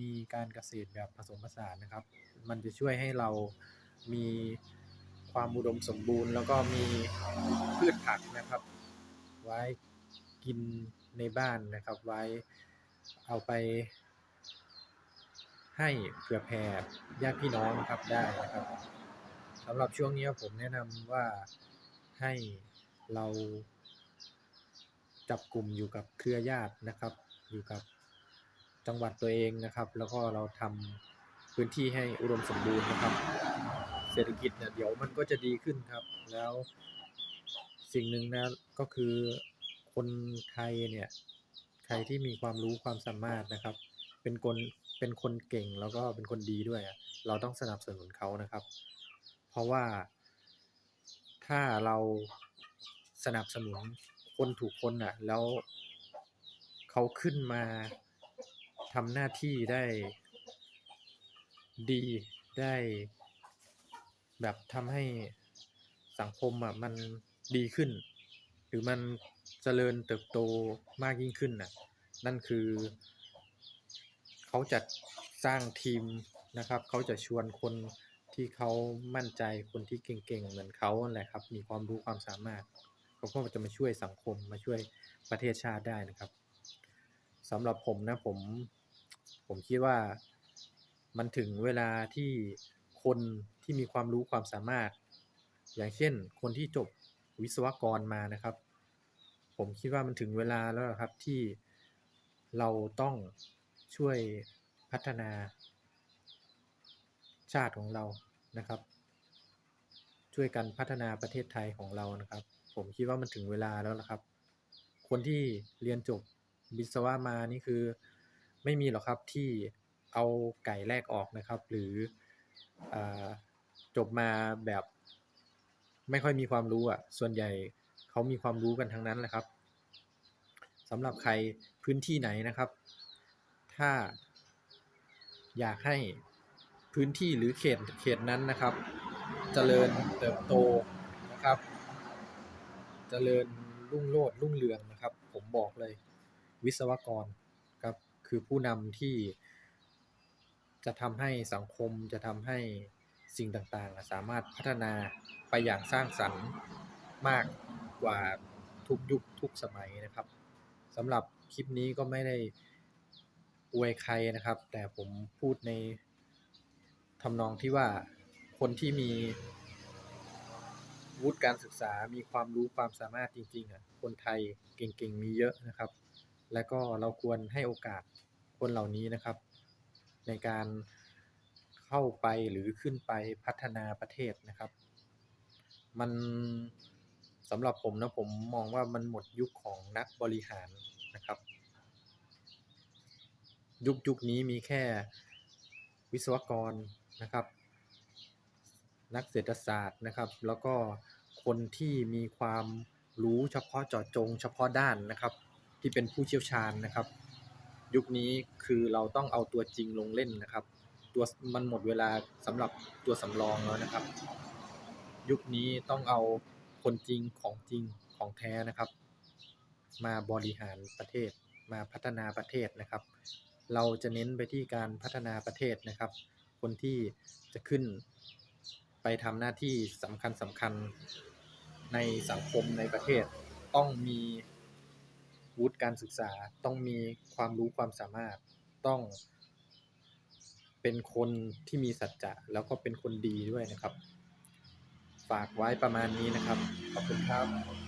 มีการเกษตรแบบผสมผสานนะครับ มันจะช่วยให้เรามีความอุดมสมบูรณ์ แล้วก็มีพืชผักนะครับ ไว้กินในบ้านนะครับ ไว้เอาไป ให้เผื่อแผ่ญาติพี่น้องครับได้นะครับสำหรับช่วงนี้ผมแนะนำว่าให้เราจับกลุ่มอยู่กับเครือญาตินะครับ อยู่กับ จังหวัดตัวเองนะครับ แล้วก็เราทำพื้นที่ให้อุดมสมบูรณ์นะครับ เศรษฐกิจเนี่ยเดี๋ยวมันก็จะดีขึ้นครับ แล้วสิ่งหนึ่งนะก็คือคนไทยเนี่ยใครที่มีความรู้ความสามารถนะครับ เป็นคนเป็นคนเก่งแล้วก็เป็นคนดีด้วย เราต้องสนับสนุนเขานะครับ เพราะว่าถ้าเราสนับสนุนคนถูกคนน่ะ แล้วเขาขึ้นมา ทำหน้าที่ได้ดีได้แบบทำให้สังคมอะมันดีขึ้น หรือมันเจริญเติบโตมากยิ่งขึ้นน่ะนั่นคือ เขาจะสร้างทีมนะครับ เขาจะชวนคนที่เขามั่นใจคนที่เก่งๆ เหมือนเขาแหละครับ มีความรู้ความสามารถเขาก็จะมาช่วยสังคมมาช่วยประเทศชาติได้นะครับ สำหรับผมนะผม ผมคิดว่ามันถึงเวลาที่คนที่มีความรู้ความสามารถ อย่างเช่น คนที่จบวิศวกรมานะครับ ผมคิดว่ามันถึงเวลาแล้วละครับที่เราต้องช่วยพัฒนาชาติของเรานะครับ ช่วยกันพัฒนาประเทศไทยของเรานะครับ ผมคิดว่ามันถึงเวลาแล้วละครับ คนที่เรียนจบ วิศวะมานี่คือไม่มีหรอกครับที่เอาไก่แลกออกนะครับ หรืออจบมาแบบไม่ค่อยมีความรู้อะส่วนใหญ่เขามีความรู้กันทั้งนั้นแหละครับสำหรับใครพื้นที่ไหนนะครับ ถ้าอยากให้พื้นที่หรือเขตเขตนั้นนะครับเจริญเติบโตนะครับเจริญรุ่งโรจน์รุ่งเรืองนะครับ ผมบอกเลย วิศวกรครับคือผู้นำที่จะทำให้สังคมจะทำให้สิ่งต่างๆ สามารถพัฒนาไปอย่างสร้างสรรค์มากกว่าทุกยุคทุกสมัยนะครับสำหรับคลิปนี้ก็ไม่ได้อวยใครนะครับ แต่ผมพูดในทำนองที่ว่าคนที่มีวุฒิการศึกษามีความรู้ความสามารถจริงๆอะคนไทยเก่งๆ มีเยอะนะครับ และก็เราควรให้โอกาสคนเหล่านี้นะครับ ในการเข้าไปหรือขึ้นไปพัฒนาประเทศนะครับ มันสำหรับผมนะผมมองว่ามันหมดยุคของนักบริหารนะครับ ยุคยุคนี้มีแค่วิศวกรนะครับ นักเศรษฐศาสตร์นะครับ แล้วก็คนที่มีความรู้เฉพาะเจาะจงเฉพาะด้านนะครับ ที่เป็นผู้เชี่ยวชาญนะครับ ยุคนี้คือเราต้องเอาตัวจริงลงเล่นนะครับ ตัวมันหมดเวลาสำหรับตัวสำรองแล้วนะครับ ยุคนี้ต้องเอาคนจริงของจริงของแท้นะครับ มาบริหารประเทศ มาพัฒนาประเทศนะครับ เราจะเน้นไปที่การพัฒนาประเทศนะครับ คนที่จะขึ้นไปทำหน้าที่สำคัญสำคัญในสังคมในประเทศต้องมี วุฒิการศึกษา ต้องมีความรู้ความสามารถต้อง เป็นคนที่มีสัจจะแล้วก็เป็นคนดีด้วยนะครับ ฝากไว้ประมาณนี้นะครับ ขอบคุณครับ